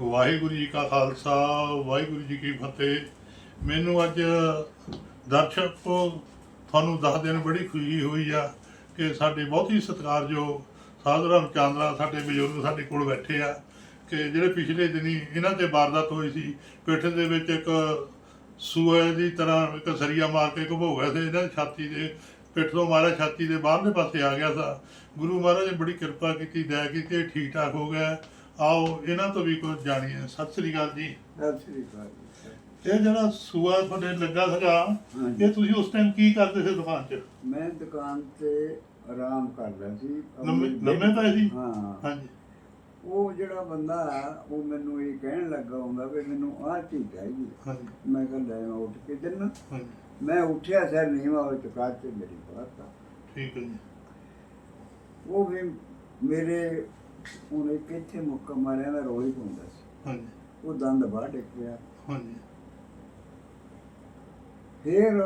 ਵਾਹਿਗੁਰੂ ਜੀ ਕਾ ਖਾਲਸਾ, ਵਾਹਿਗੁਰੂ ਜੀ ਕੀ ਫਤਿਹ। ਮੈਨੂੰ ਅੱਜ ਦਰਸ਼ਕੋ ਤੁਹਾਨੂੰ ਦੱਸ ਦਿਨ ਬੜੀ ਖੁਸ਼ੀ ਹੋਈ ਆ ਕਿ ਸਾਡੇ ਬਹੁਤ ਹੀ ਸਤਿਕਾਰਯੋਗ ਸਾਧੂ ਰਾਮ ਚਾਂਦਰਾ ਸਾਡੇ ਬਜ਼ੁਰਗ ਸਾਡੇ ਕੋਲ ਬੈਠੇ ਆ ਕਿ ਜਿਹੜੇ ਪਿਛਲੇ ਦਿਨੀ ਇਹਨਾਂ ਤੇ ਵਾਰਦਾਤ ਹੋਈ ਸੀ, ਪਿੱਠ ਦੇ ਵਿੱਚ ਇੱਕ ਸੂਏ ਦੀ ਤਰ੍ਹਾਂ ਇੱਕ ਸਰੀਆ ਮਾਰ ਕੇ ਘਬੋ ਗਿਆ ਸੀ, ਇਹਨਾਂ ਦੀ ਛਾਤੀ ਦੇ ਪਿੱਠ ਤੋਂ ਮਾਰਿਆ, ਛਾਤੀ ਦੇ ਬਾਹਰਲੇ ਪਾਸੇ ਆ ਗਿਆ ਸਾ। ਗੁਰੂ ਮਹਾਰਾਜ ਨੇ ਬੜੀ ਕਿਰਪਾ ਕੀਤੀ, ਦਇਆ ਕੀਤੀ ਇਹ ਠੀਕ ਠਾਕ ਹੋ ਗਿਆ। ਆਓ ਇਹਨਾਂ ਤੋਂ ਵੀ ਕੁਝ ਜਾਣੀਏ। ਸਤਿ ਸ੍ਰੀ ਅਕਾਲ ਜੀ। ਸਤਿ ਸ੍ਰੀ ਅਕਾਲ। ਇਹ ਜਿਹੜਾ ਸੂਆ ਤੁਹਾਡੇ ਲੱਗਾ ਸੀਗਾ ਹਾਂਜੀ। ਇਹ ਤੁਸੀਂ ਉਸ ਟਾਈਮ ਕੀ ਕਰਦੇ ਸੀ ਦੁਕਾਨ 'ਚ? ਮੈਂ ਦੁਕਾਨ ਤੇ ਆਰਾਮ ਕਰ ਰਿਹਾ ਸੀ। ਲੰਮੇ ਲੰਮੇ ਪਏ ਸੀ? ਹਾਂ। ਹਾਂਜੀ। ਉਹ ਜਿਹੜਾ ਬੰਦਾ ਉਹ ਮੈਨੂੰ ਇਹ ਕਹਿਣ ਲੱਗਾ ਹੁੰਦਾ ਵੀ ਮੈਨੂੰ ਆਹ ਚੀਜ਼ ਚਾਹੀਦੀ ਹਾਂਜੀ। ਮੈਂ ਕਿਹਾ ਲੈ ਮੈਂ ਉੱਠ ਕੇ ਦਿਨ। ਹਾਂਜੀ। ਮੈਂ ਉੱਠਿਆ ਸਰ ਨੀਵਾ ਉਹ ਚੁਕਾ ਤੇ ਮੇਰੀ ਬਾਤ ਆ। ਠੀਕ ਹੈ ਜੀ। ਉਹ ਵੀ ਮੇਰੇ ਉਹਨੇ ਕਿੱਥੇ ਮੁੱਕਾ ਮਾਰਿਆ ਮੈਂ ਰੋਈ ਪਾਉਂਦਾ ਸੀ। ਹਾਂਜੀ। ਉਹ ਦੰਦ ਬਾਹਰ ਡਿੱਗ ਹਾਂਜੀ। ਫਿਰ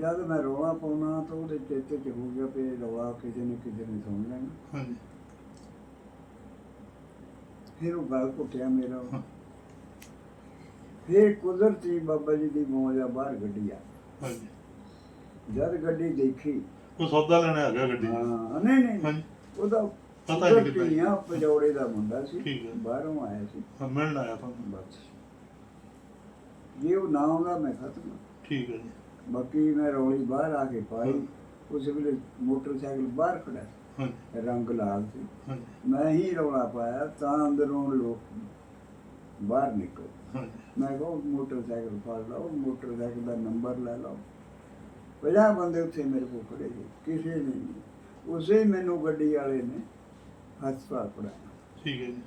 ਜਦ ਮੈਂ ਰੋਣਾ ਪਾਉਣਾ ਤਾਂ ਉਹਦੇ ਚੇਤੇ ਚ ਹੋ ਗਿਆ ਵੀ ਰਵਾ ਕਿਸੇ ਨੇ ਕਿਸੇ ਨੇ ਸੁਣ ਲੈਣਾ। ਹਾਂਜੀ। ਫਿਰ ਉਹ ਗਲ ਘੁੱਟਿਆ ਮੇਰਾ। ਹਾਂ। ਫਿਰ ਕੁਦਰਤੀ ਬਾਬਾ ਜੀ ਦੀ ਮੌਜ ਬਾਹਰ ਗੱਡੀ ਆ। ਹਾਂਜੀ। ਜਦ ਗੱਡੀ ਦੇਖੀ। ਕੋਈ ਸੌਦਾ ਲੈਣਾ ਹੈਗਾ ਗੱਡੀ? ਹਾਂ ਨਹੀਂ ਨਹੀਂ। ਹਾਂਜੀ। ਉਹਦਾ ਪਤਾ ਨਹੀਂ ਕਿੱਦਾਂ ਆ ਪਜੌੜੇ ਦਾ ਮੁੰਡਾ ਸੀ ਠੀਕ ਹੈ। ਬਾਹਰੋਂ ਆਇਆ ਸੀ। ਹਾਂ, ਮਿਲਣ ਆਇਆ ਤੁਹਾਨੂੰ। ਬਸ। ਜੇ ਉਹ ਨਾ ਆਉਂਦਾ ਮੈਂ ਖਤਮ। ਠੀਕ ਹੈ ਜੀ। ਬਾਕੀ ਮੈਂ ਰੌਲੀ ਬਾਹਰ ਆ ਕੇ ਪਾਈ। ਉਸ ਵੇਲੇ ਮੋਟਰਸਾਈਕਲ ਬਾਹਰ ਖੜਾ ਸੀ, ਹਾਂਜੀ ਰੰਗ ਲਾਲ ਸੀ। ਹਾਂਜੀ ਮੈਂ ਹੀ ਰੌਲਾ ਪਾਇਆ ਤਾਂ ਅੰਦਰੋਂ ਲੋਕ ਬਾਹਰ ਨਿਕਲ। ਹਾਂਜੀ ਮੈਂ ਕਿਹਾ ਉਹ ਮੋਟਰਸਾਈਕਲ ਫੜ ਲਓ ਮੋਟਰਸਾਈਕਲ ਦਾ ਨੰਬਰ ਲੈ ਲਓ। ਪੰਜਾਹ ਬੰਦੇ ਉੱਥੇ ਮੇਰੇ ਕੋਲ ਖੜੇ ਸੀ ਕਿਸੇ ਨੇ ਨਹੀਂ। ਉਸੇ ਮੈਨੂੰ ਗੱਡੀ ਵਾਲੇ ਨੇ ਹਸਪਤਾਲ ਪੜਾਇਆ ਠੀਕ ਹੈ ਜੀ।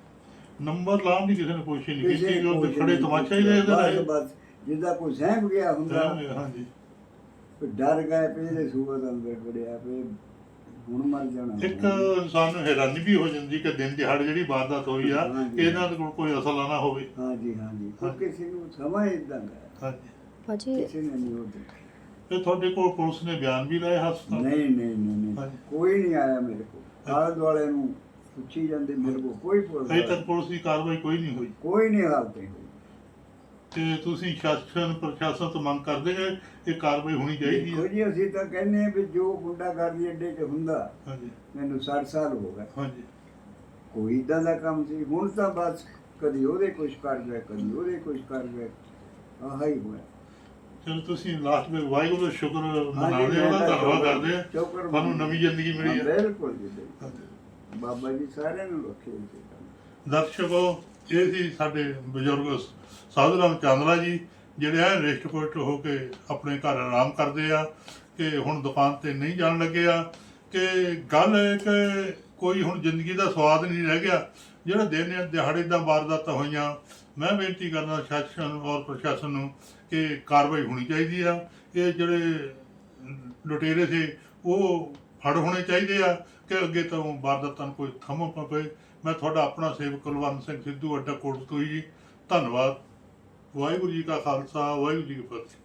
ਨੰਬਰ ਲਾਉਣ ਦੀ ਕਿਸੇ ਨੇ ਕੋਸ਼ਿਸ਼ ਨਹੀਂ ਕਿਸੇ ਕੀਤੀ ਨੇ ਉਹ ਕੋਈ ਖੜੇ ਨਹੀਂ ਤਮਾਸ਼ਾ ਹੀ ਕੀਤਾ। ਦੇਖਦੇ ਬਸ ਰਹੇ। ਬਸ ਜਿੱਦਾਂ ਕੋਈ ਸਹਿਮ ਗਿਆ ਹੁੰਦਾ ਹਾਂਜੀ। ਫਿਰ ਡਰ ਗਏ ਪਏ ਇਹਦੇ ਸੂਬਤ ਅੰਦਰ ਵੜਿਆ ਪਏ ਹੁਣ ਮਰ ਜਾਣਾ। ਇੱਕ ਇਨਸਾਨ ਨੂੰ ਹੈਰਾਨੀ ਵੀ ਹੋ ਜਾਂਦੀ ਕਿ ਦਿਨ ਦਿਹਾੜੇ ਜਿਹੜੀ ਵਾਰਦਾਤ ਹੋਈ ਆ ਹਾਂਜੀ। ਇਹਨਾਂ ਦੇ ਕੋਲ ਕੋਈ ਅਸਲ ਨਾ ਹੋਵੇ। ਹਾਂਜੀ ਹਾਂਜੀ। ਉਹ। ਕਿਸੇ ਨੂੰ ਸਮਾਂ ਇਦਾਂ ਗਿਆ ਹਾਂਜੀ। ਭਾਜੀ। ਕਿਸੇ ਨੇ ਨਹੀਂ ਉਹ ਦੇਖਿਆ। ਤੇ ਤੁਹਾਡੇ ਕੋਲ ਪੁਲਿਸ ਨੇ ਬਿਆਨ ਵੀ ਲਾਏ ਹਸਪਤਾਲ? ਨਹੀਂ ਨਹੀਂ ਨਹੀਂ ਨਹੀਂ। ਹਾਂਜੀ। ਕੋਈ ਨਹੀਂ ਆਇਆ ਮੇਰੇ ਕੋਲ। ਆਲੇ ਦੁਆਲੇ ਨੂੰ ਪੁੱਛੀ ਜਾਂਦੇ ਮੇਰੇ ਕੋਲ ਕੋਈ ਪੁਲਿਸ ਅਜੇ ਤੱਕ ਪੁਲਿਸ ਦੀ ਕਾਰਵਾਈ ਕੋਈ ਨਹੀਂ ਹੋਈ। ਕੋਈ ਨਹੀਂ ਹਾਲਤ ਨਹੀਂ ਹੋਈ। ਤੇ ਤੁਸੀਂ ਸ਼ਾਸਨ ਪ੍ਰਸ਼ਾਸਨ ਤੋਂ ਮੰਗ ਕਰਦੇ ਹੋ ਇਹ ਕਾਰਵਾਈ ਹੋਣੀ ਚਾਹੀਦੀ ਦੇਖੋ ਹੈ ਜੀ ਅਸੀਂ ਤਾਂ ਕਹਿੰਦੇ ਹਾਂ ਵੀ ਜੋ ਗੁੰਡਾਗਰਦੀ ਅੱਡੇ 'ਚ ਹੁੰਦਾ ਹਾਂਜੀ। ਮੈਨੂੰ 60 ਸਾਲ ਹੋ ਗਏ। ਹਾਂਜੀ। ਕੋਈ ਇਦਾਂ ਦਾ ਕੰਮ ਸੀ ਹੁਣ ਤਾਂ ਬਸ ਕਦੀ ਉਹਦੇ ਕੁਝ ਕਰ ਗਏ ਕਦੀ ਉਹਦੇ ਕੁਝ ਕਰ ਗਏ ਆਹ ਹੀ ਹੋਇਆ। ਚਲੋ ਤੁਸੀਂ ਲਾਸਟ ਵਿੱਚ ਵਾਹਿਗੁਰੂ ਦਾ ਸ਼ੁਕਰ ਮਨਾਉਂਦੇ ਹੋ ਤਾਂ ਧੰਨਵਾਦ ਕਰਦੇ ਆ ਸ਼ੁਕਰ ਤੁਹਾਨੂੰ ਨਵੀਂ ਜ਼ਿੰਦਗੀ ਮਿਲੀ ਹੈ। ਬਿਲਕੁਲ ਜੀ ਬਿਲਕੁਲ। ਬਾਬਾ ਜੀ ਸਾਰਿਆਂ ਨੂੰ ਰੱਖੇ ਜੀ ਦਰਸ਼ਕੋ, ਇਹ ਸੀ ਸਾਡੇ ਬਜ਼ੁਰਗ ਸਾਧੂ ਰਾਮ ਚਾਂਦਲਾ ਜੀ, ਜਿਹੜੇ ਆ ਰਿਸ਼ਟ ਪੁਸ਼ਟ ਹੋ ਕੇ ਆਪਣੇ ਘਰ ਆਰਾਮ ਕਰਦੇ ਆ, ਕਿ ਹੁਣ ਦੁਕਾਨ ਤੇ ਨਹੀਂ ਜਾਣ ਲੱਗੇ ਆ, ਕਿ ਗੱਲ ਇਹ ਕਿ ਕੋਈ ਹੁਣ ਜ਼ਿੰਦਗੀ ਦਾ ਸਵਾਦ ਨਹੀਂ ਰਹਿ ਗਿਆ, ਜਿਹੜਾ ਦਿਨ ਦਿਹਾੜੇ ਦਾ ਵਾਰਦਾਤਾਂ ਹੋਈਆਂ, ਮੈਂ ਬੇਨਤੀ ਕਰਦਾ ਸ਼ਾਸਨ ਔਰ ਪ੍ਰਸ਼ਾਸਨ ਨੂੰ ਕਿ ਕਾਰਵਾਈ ਹੋਣੀ ਚਾਹੀਦੀ ਆ। ਇਹ ਜਿਹੜੇ ਲੁਟੇਰੇ ਸੀ, ਉਹ ਫੜ ਹੋਣੇ ਚਾਹੀਦੇ ਆ ਕਿ ਅੱਗੇ ਤੋਂ ਵਾਰਦਾਤਾਂ ਨੂੰ ਕੋਈ ਥੰਮ ਪਵੇ। ਮੈਂ ਤੁਹਾਡਾ ਆਪਣਾ ਸੇਵਕ ਕੁਲਵੰਤ ਸਿੰਘ ਸਿੱਧੂ ਅੱਡਾ ਕੋਟ ਤੋਂ ਜੀ। ਧੰਨਵਾਦ। ਵਾਹਿਗੁਰੂ ਜੀ ਕਾ ਖਾਲਸਾ, ਵਾਹਿਗੁਰੂ ਜੀ ਕੀ ਫਤਿਹ।